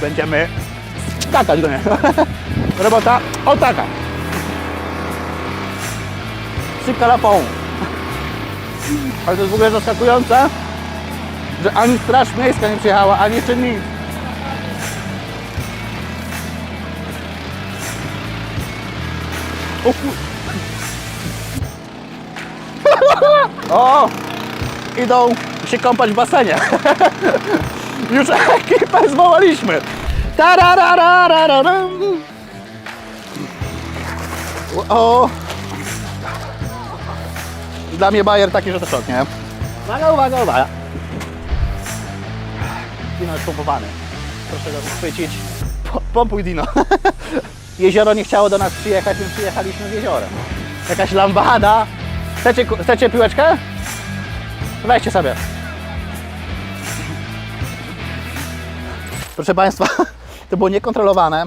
będziemy skakać do niego. Robota o taka. Sykalapą. Ale to jest w ogóle zaskakujące, że ani straż miejska nie przyjechała, ani jeszcze nic. O! Idą się kąpać w basenie. Już ekipę zwołaliśmy. Tarararararam. O! Dla mnie bajer taki, że to szok, nie? Uwaga, uwaga, uwaga. Dino jest pompowany. Proszę go chwycić. Po- Pompuj Dino. Jezioro nie chciało do nas przyjechać, więc przyjechaliśmy z jeziorem. Jakaś lambada. Chcecie, chcecie piłeczkę? Weźcie sobie. Proszę Państwa, to było niekontrolowane.